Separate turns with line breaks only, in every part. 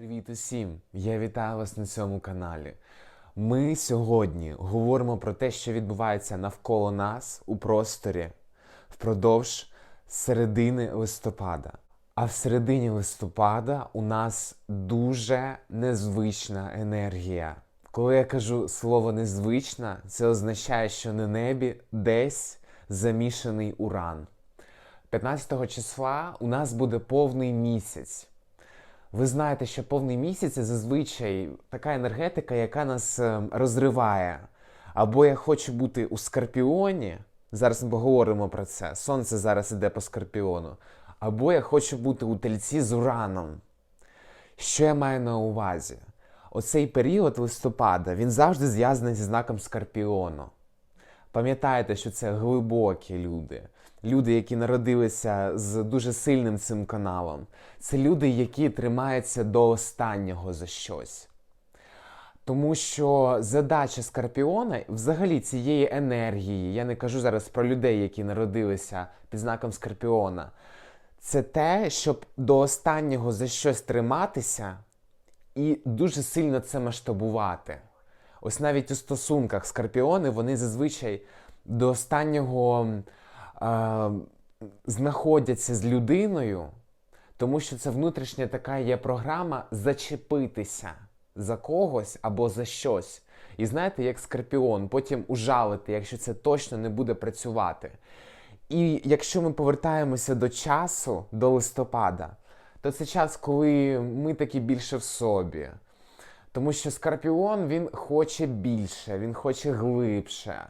Привіт усім! Я вітаю вас на цьому каналі. Ми сьогодні говоримо про те, що відбувається навколо нас у просторі впродовж середини листопада. А в середині листопада у нас дуже незвична енергія. Коли я кажу слово незвична, це означає, що на небі десь замішаний уран. 15 числа у нас буде повний місяць. Ви знаєте, що повний місяць це зазвичай така енергетика, яка нас е, розриває. Або я хочу бути у Скорпіоні, зараз ми поговоримо про це. Сонце зараз іде по Скорпіону. Або я хочу бути у тельці з ураном. Що я маю на увазі? Оцей період листопада він завжди зв'язаний зі знаком Скорпіону. Пам'ятайте, що це глибокі люди, люди, які народилися з дуже сильним цим каналом. Це люди, які тримаються до останнього за щось. Тому що задача Скорпіона, взагалі цієї енергії, я не кажу зараз про людей, які народилися під знаком Скорпіона, це те, щоб до останнього за щось триматися і дуже сильно це масштабувати. Ось навіть у стосунках скорпіони вони зазвичай до останнього е, знаходяться з людиною, тому що це внутрішня така є програма зачепитися за когось або за щось. І знаєте, як скорпіон, потім ужалити, якщо це точно не буде працювати. І якщо ми повертаємося до часу, до листопада, то це час, коли ми такі більше в собі. Тому що Скорпіон він хоче більше, він хоче глибше.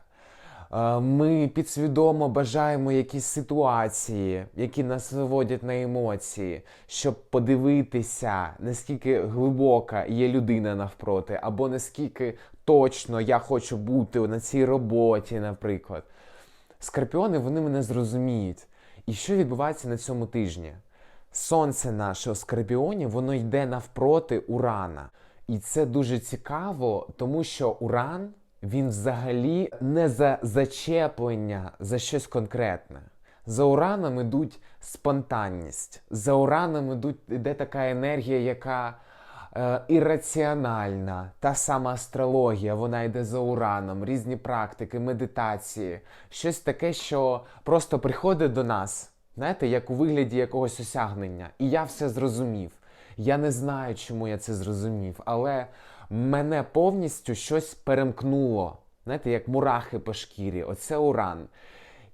Е, Ми підсвідомо бажаємо якісь ситуації, які нас виводять на емоції, щоб подивитися, наскільки глибока є людина навпроти, або наскільки точно я хочу бути на цій роботі, наприклад. Скорпіони вони мене зрозуміють. І що відбувається на цьому тижні? Сонце наше у Скорпіоні, воно йде навпроти Урана. І це дуже цікаво, тому що Уран він взагалі не за зачеплення за щось конкретне. За ураном ідуть спонтанність. За ураном ідуть, іде така енергія, яка е, ірраціональна. Та сама астрологія, вона йде за ураном, різні практики, медитації, щось таке, що просто приходить до нас, знаєте, як у вигляді якогось осягнення. І я все зрозумів. Я не знаю, чому я це зрозумів, але мене повністю щось перемкнуло. Знаєте, як мурахи по шкірі, оце уран.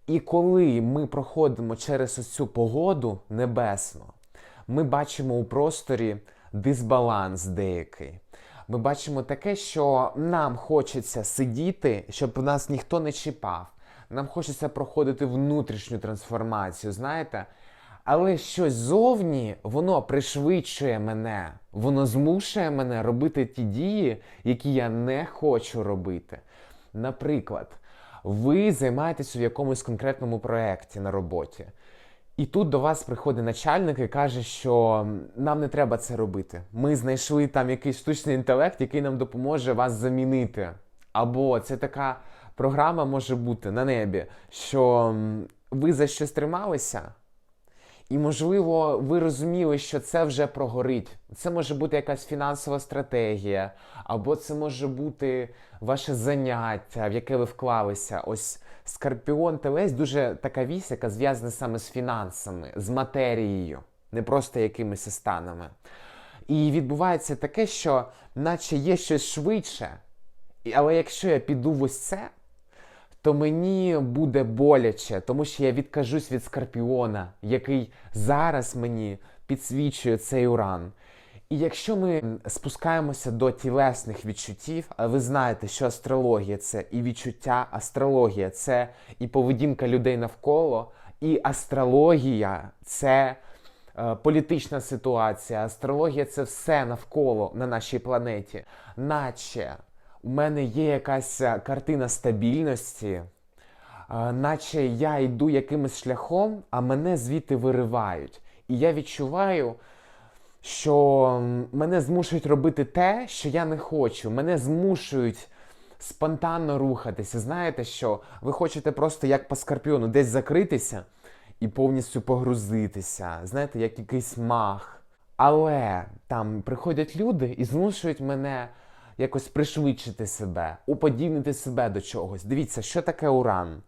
І коли ми проходимо через ось цю погоду небесну, ми бачимо у просторі дисбаланс деякий. Ми бачимо таке, що нам хочеться сидіти, щоб нас ніхто не чіпав. Нам хочеться проходити внутрішню трансформацію, знаєте? Але щось зовні воно пришвидшує мене, воно змушує мене робити ті дії, які я не хочу робити. Наприклад, ви займаєтесь у якомусь конкретному проєкті на роботі. І тут до вас приходить начальник і каже, що нам не треба це робити. Ми знайшли там якийсь штучний інтелект, який нам допоможе вас замінити. Або це така програма може бути на небі, що ви за щось трималися. І, можливо, ви розуміли, що це вже прогорить. Це може бути якась фінансова стратегія, або це може бути ваше заняття, в яке ви вклалися. Ось Скорпіон Телець дуже така вісь, яка зв'язана саме з фінансами, з матерією, не просто якимись станами. І відбувається таке, що наче є щось швидше, але якщо я піду в ось це, то мені буде боляче, тому що я відкажусь від Скорпіона, який зараз мені підсвічує цей уран. І якщо ми спускаємося до тілесних відчуттів, а ви знаєте, що астрологія це і відчуття, астрологія це і поведінка людей навколо, і астрологія це е, політична ситуація, астрологія це все навколо на нашій планеті, наче у мене є якась е, картина стабільності, е, наче я йду якимось шляхом, а мене звідти виривають. І я відчуваю, що мене змушують робити те, що я не хочу. Мене змушують спонтанно рухатися. Знаєте що? Ви хочете просто як по скорпіону десь закритися і повністю погрузитися. Знаєте, як якийсь мах. Але там приходять люди і змушують мене якось пришвидшити себе, уподібнити себе до чогось. Дивіться, що таке уран.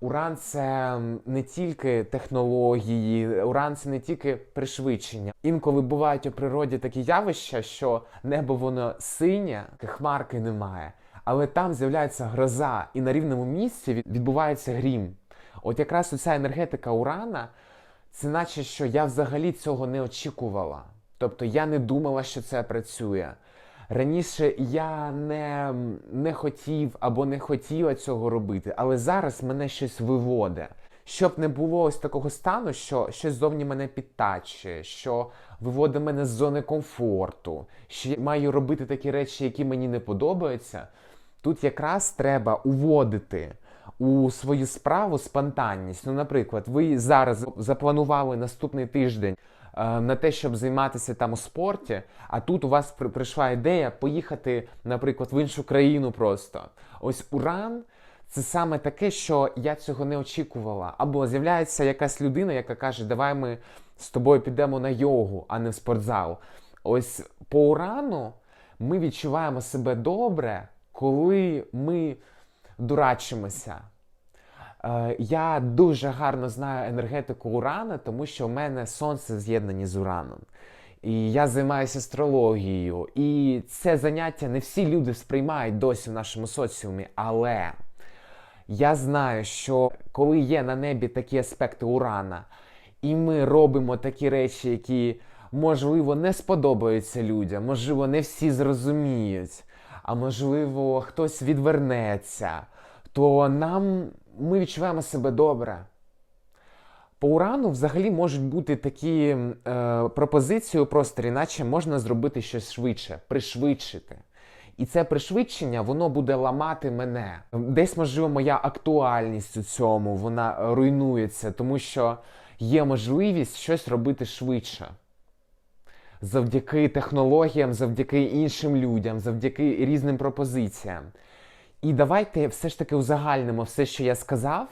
Уран це не тільки технології, уран це не тільки пришвидшення. Інколи бувають у природі такі явища, що небо воно синє, хмарки немає, але там з'являється гроза, і на рівному місці відбувається грім. От якраз оця енергетика урана, це наче що я взагалі цього не очікувала. Тобто я не думала, що це працює. Раніше я не, не хотів або не хотіла цього робити, але зараз мене щось виводить. Щоб не було ось такого стану, що щось зовні мене підтачує, що виводить мене з зони комфорту, що я маю робити такі речі, які мені не подобаються. Тут якраз треба уводити у свою справу спонтанність. Ну, наприклад, ви зараз запланували наступний тиждень на те, щоб займатися там у спорті, а тут у вас прийшла ідея поїхати, наприклад, в іншу країну просто. Ось уран. Це саме таке, що я цього не очікувала. Або з'являється якась людина, яка каже, давай ми з тобою підемо на йогу, а не в спортзал. Ось по урану ми відчуваємо себе добре, коли ми дурачимося. Е, Я дуже гарно знаю енергетику урана, тому що в мене сонце з'єднані з ураном. І я займаюся астрологією. І це заняття не всі люди сприймають досі в нашому соціумі. Але я знаю, що коли є на небі такі аспекти урана, і ми робимо такі речі, які можливо не сподобаються людям, можливо, не всі зрозуміють, а можливо, хтось відвернеться, то нам ми відчуваємо себе добре. По урану взагалі можуть бути такі е, пропозиції у просторі, наче можна зробити щось швидше, пришвидшити. І це пришвидшення, воно буде ламати мене. Десь, можливо, моя актуальність у цьому вона руйнується, тому що є можливість щось робити швидше. Завдяки технологіям, завдяки іншим людям, завдяки різним пропозиціям. І давайте все ж таки узагальнимо все, що я сказав.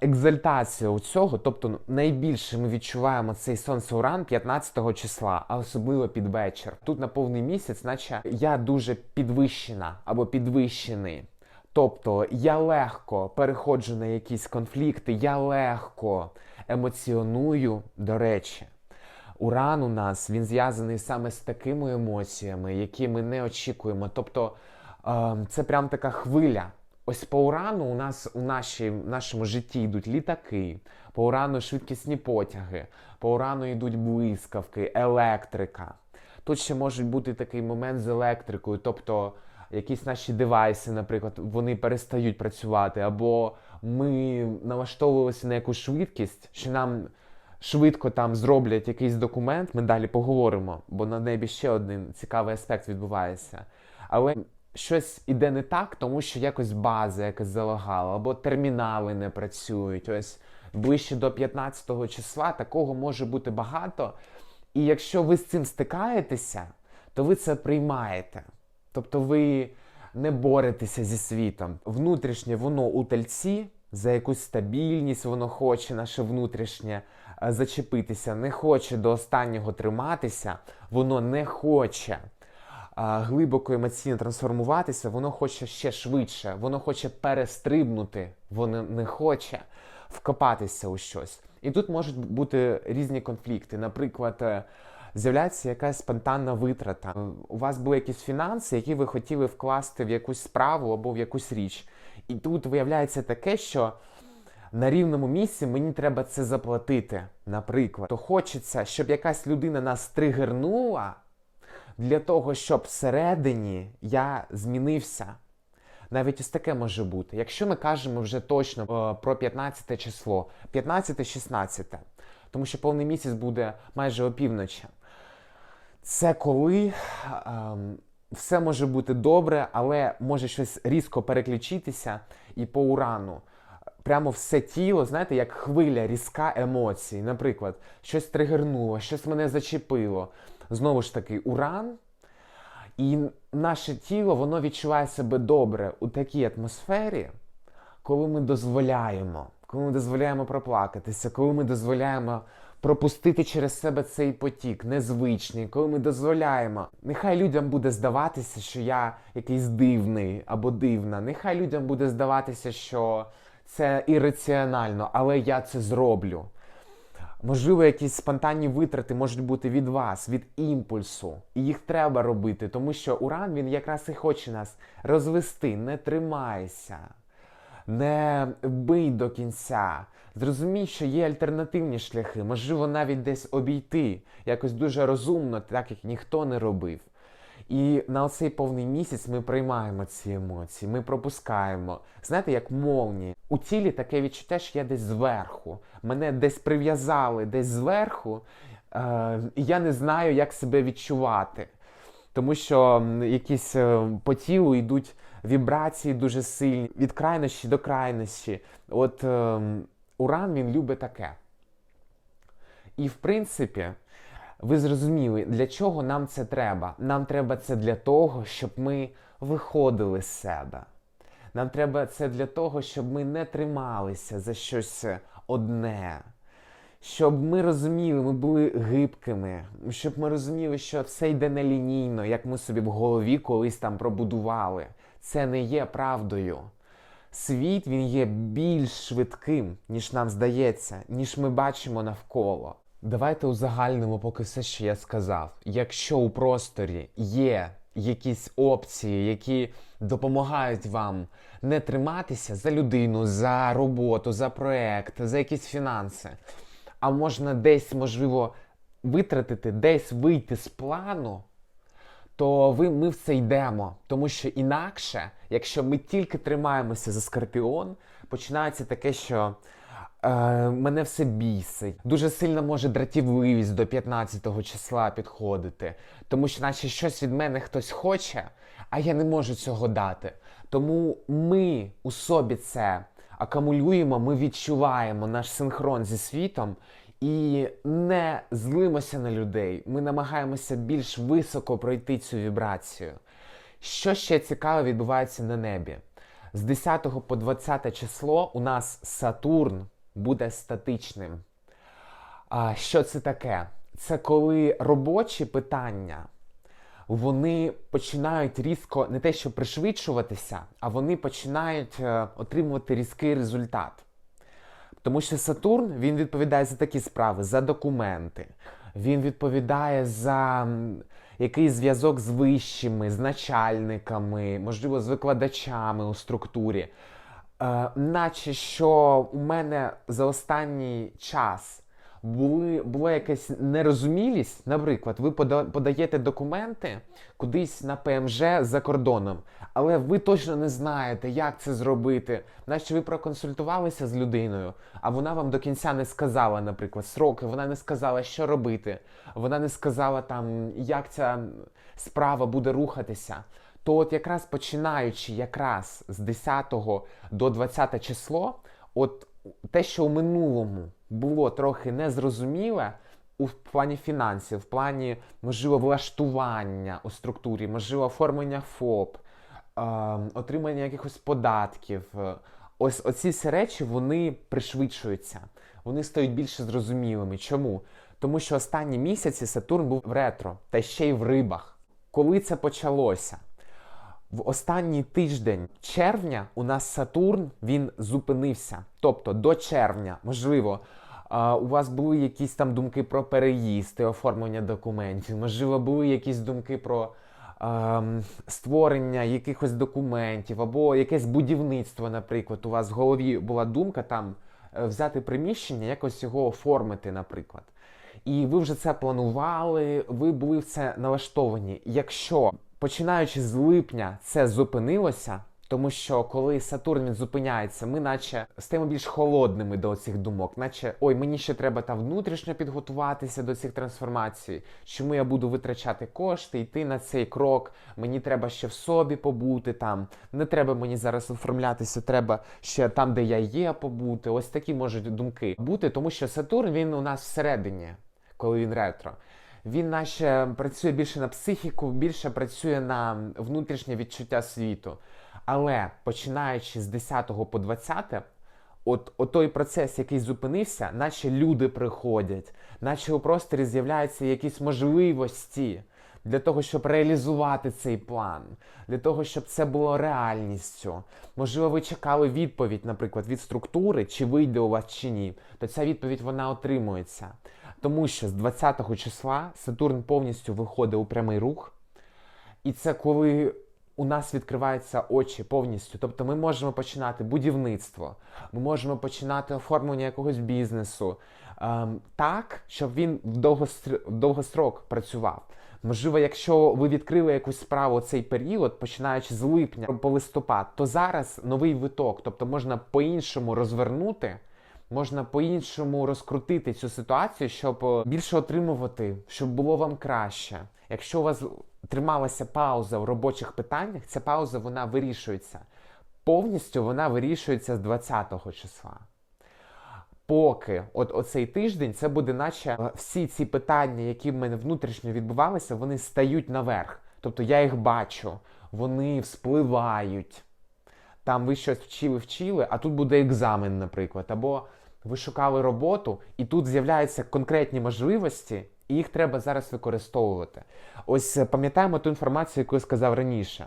Екзальтація у цього, тобто найбільше ми відчуваємо цей сонце-уран 15 числа, а особливо під вечір. Тут на повний місяць, наче я дуже підвищена або підвищений. Тобто я легко переходжу на якісь конфлікти, я легко емоціоную, до речі. Уран у нас він зв'язаний саме з такими емоціями, які ми не очікуємо. Тобто це прям така хвиля. Ось по урану у нас у нашій, в нашому житті йдуть літаки, по урану швидкісні потяги, по урану йдуть блискавки, електрика. Тут ще може бути такий момент з електрикою, тобто якісь наші девайси, наприклад, вони перестають працювати, або ми налаштовувалися на якусь швидкість, що нам швидко там зроблять якийсь документ, ми далі поговоримо, бо на небі ще один цікавий аспект відбувається. Але щось іде не так, тому що якось база якась залагала, або термінали не працюють. Ось ближче до 15 числа такого може бути багато. І якщо ви з цим стикаєтеся, то ви це приймаєте. Тобто ви не боретеся зі світом. Внутрішнє воно у тельці, за якусь стабільність воно хоче, наше внутрішнє е, зачепитися, не хоче до останнього триматися, воно не хоче глибоко емоційно трансформуватися, воно хоче ще швидше, воно хоче перестрибнути, воно не хоче вкопатися у щось. І тут можуть бути різні конфлікти. Наприклад, е, з'являється якась спонтанна витрата. У вас були якісь фінанси, які ви хотіли вкласти в якусь справу або в якусь річ. І тут виявляється таке, що на рівному місці мені треба це заплатити. Наприклад, то хочеться, щоб якась людина нас тригернула для того, щоб всередині я змінився. Навіть ось таке може бути. Якщо ми кажемо вже точно е, про 15 число, 15-16, тому що повний місяць буде майже опівночі. Це коли ем, все може бути добре, але може щось різко переключитися і по урану. Прямо все тіло, знаєте, як хвиля різка емоцій. Наприклад, щось тригернуло, щось мене зачепило. Знову ж таки, уран. І наше тіло воно відчуває себе добре у такій атмосфері, коли ми дозволяємо, коли ми дозволяємо проплакатися, коли ми дозволяємо пропустити через себе цей потік, незвичний, коли ми дозволяємо. Нехай людям буде здаватися, що я якийсь дивний або дивна. Нехай людям буде здаватися, що це ірраціонально, але я це зроблю. Можливо, якісь спонтанні витрати можуть бути від вас, від імпульсу. І їх треба робити, тому що уран він якраз і хоче нас розвести, не тримайся, не бий до кінця. Зрозумій, що є альтернативні шляхи, можливо, навіть десь обійти, якось дуже розумно, так як ніхто не робив. І на цей повний місяць ми приймаємо ці емоції, ми пропускаємо. Знаєте, як молні. У тілі таке відчуття, що я десь зверху. Мене десь прив'язали десь зверху, е, і я не знаю, як себе відчувати. Тому що якісь е, по тілу йдуть вібрації дуже сильні, від крайнощі до крайнощі. От е, уран він любить таке. І в принципі, ви зрозуміли, для чого нам це треба? Нам треба це для того, щоб ми виходили з себе. Нам треба це для того, щоб ми не трималися за щось одне. Щоб ми розуміли, ми були гибкими, щоб ми розуміли, що все йде нелінійно, як ми собі в голові колись там пробудували. Це не є правдою. Світ він є більш швидким, ніж нам здається, ніж ми бачимо навколо. Давайте узагальнимо поки все, що я сказав. Якщо у просторі є якісь опції, які допомагають вам не триматися за людину, за роботу, за проект, за якісь фінанси, а можна десь, можливо, витратити, десь вийти з плану, то ви, ми в це йдемо. Тому що інакше, якщо ми тільки тримаємося за скорпіон, починається таке, що е, мене все бісить. Дуже сильно може дратівливість до 15-го числа підходити, тому що наче щось від мене хтось хоче, а я не можу цього дати. Тому ми у собі це акумулюємо, ми відчуваємо наш синхрон зі світом і не злимося на людей. Ми намагаємося більш високо пройти цю вібрацію. Що ще цікаве відбувається на небі? З 10 по 20 число у нас Сатурн буде статичним. А що це таке? Це коли робочі питання вони починають різко не те, що пришвидшуватися, а вони починають е, отримувати різкий результат. Тому що Сатурн він відповідає за такі справи, за документи. Він відповідає за якийсь зв'язок з вищими, з начальниками, можливо, з викладачами у структурі. Е, наче що у мене за останній час були, була якась нерозумілість. Наприклад, ви пода- подаєте документи кудись на ПМЖ за кордоном, але ви точно не знаєте, як це зробити. Наче ви проконсультувалися з людиною, а вона вам до кінця не сказала, наприклад, сроки, вона не сказала, що робити, вона не сказала там, як ця справа буде рухатися. То от якраз починаючи якраз з 10 до 20 число, от те, що у минулому було трохи незрозуміле у плані фінансів, в плані можливо влаштування у структурі, можливо, оформлення ФОП, е, отримання якихось податків. е, Ось оці всі речі вони пришвидшуються, вони стають більше зрозумілими. Чому? Тому що останні місяці Сатурн був в ретро та ще й в рибах. Коли це почалося? В останній тиждень червня у нас Сатурн він зупинився. Тобто до червня, можливо, у вас були якісь там думки про переїзд і оформлення документів, можливо, були якісь думки про ем, створення якихось документів або якесь будівництво, наприклад. У вас в голові була думка там е, взяти приміщення, якось його оформити, наприклад. І ви вже це планували, ви були в це налаштовані. Якщо починаючи з липня це зупинилося, тому що коли Сатурн зупиняється, ми наче стаємо більш холодними до цих думок, наче ой, мені ще треба там внутрішньо підготуватися до цих трансформацій. Чому я буду витрачати кошти, йти на цей крок? Мені треба ще в собі побути там. Не треба мені зараз оформлятися, треба ще там, де я є, побути. Ось такі можуть думки бути, тому що Сатурн він у нас всередині, коли він ретро. Він наче працює більше на психіку, більше працює на внутрішнє відчуття світу. Але починаючи з 10 по 20, от, от той процес, який зупинився, наче люди приходять, наче у просторі з'являються якісь можливості для того, щоб реалізувати цей план, для того, щоб це було реальністю. Можливо, ви чекали відповідь, наприклад, від структури, чи вийде у вас чи ні, то ця відповідь вона отримується. Тому що з 20 числа Сатурн повністю виходить у прямий рух, і це коли у нас відкриваються очі повністю. Тобто ми можемо починати будівництво, ми можемо починати оформлення якогось бізнесу ем, так, щоб він в довгостр- довгострок працював. Можливо, якщо ви відкрили якусь справу цей період, починаючи з липня по листопад, то зараз новий виток, тобто можна по-іншому розвернути, можна по-іншому розкрутити цю ситуацію, щоб е, більше отримувати, щоб було вам краще. Якщо у вас трималася пауза в робочих питаннях, ця пауза вона вирішується. Повністю вона вирішується з 20-го числа. Поки от оцей тиждень це буде, наче е, всі ці питання, які в мене внутрішньо відбувалися, вони стають наверх. Тобто я їх бачу, вони вспливають. Там ви щось вчили, вчили, а тут буде екзамен, наприклад. Або ви шукали роботу, і тут з'являються конкретні можливості, і їх треба зараз використовувати. Ось е, пам'ятаємо ту інформацію, яку я сказав раніше.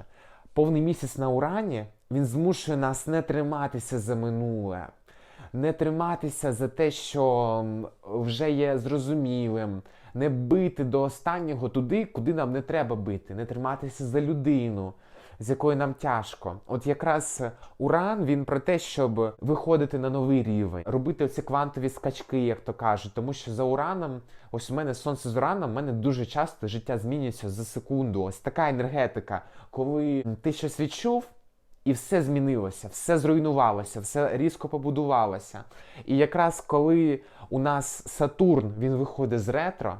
Повний місяць на урані він змушує нас не триматися за минуле, не триматися за те, що вже є зрозумілим, не бити до останнього туди, куди нам не треба бити, не триматися за людину, з якою нам тяжко. От якраз уран він про те, щоб виходити на новий рівень, робити оці квантові скачки, як то кажуть. Тому що за ураном, ось у мене сонце з ураном, в мене дуже часто життя змінюється за секунду. Ось така енергетика, коли ти щось відчув. І все змінилося, все зруйнувалося, все різко побудувалося. І якраз коли у нас Сатурн він виходить з ретро,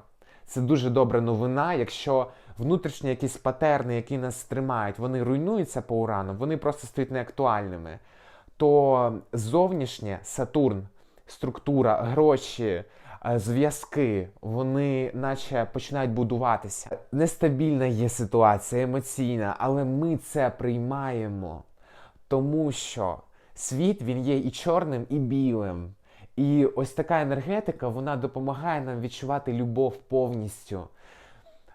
це дуже добра новина. Якщо внутрішні якісь патерни, які нас тримають, вони руйнуються по урану, вони просто стають неактуальними. То зовнішнє Сатурн, структура, гроші, е, зв'язки, вони наче починають будуватися. Нестабільна є ситуація, емоційна, але ми це приймаємо, тому що світ він є і чорним, і білим. І ось така енергетика вона допомагає нам відчувати любов повністю.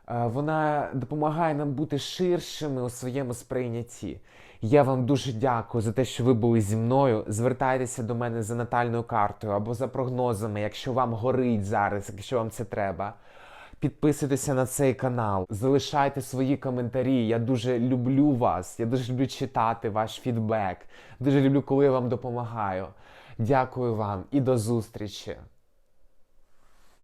Е, Вона допомагає нам бути ширшими у своєму сприйнятті. Я вам дуже дякую за те, що ви були зі мною. Звертайтеся до мене за натальною картою або за прогнозами, якщо вам горить зараз, якщо вам це треба. Підписуйтеся на цей канал, залишайте свої коментарі. Я дуже люблю вас. Я дуже люблю читати ваш фідбек. Дуже люблю, коли я вам допомагаю. Дякую вам і до зустрічі!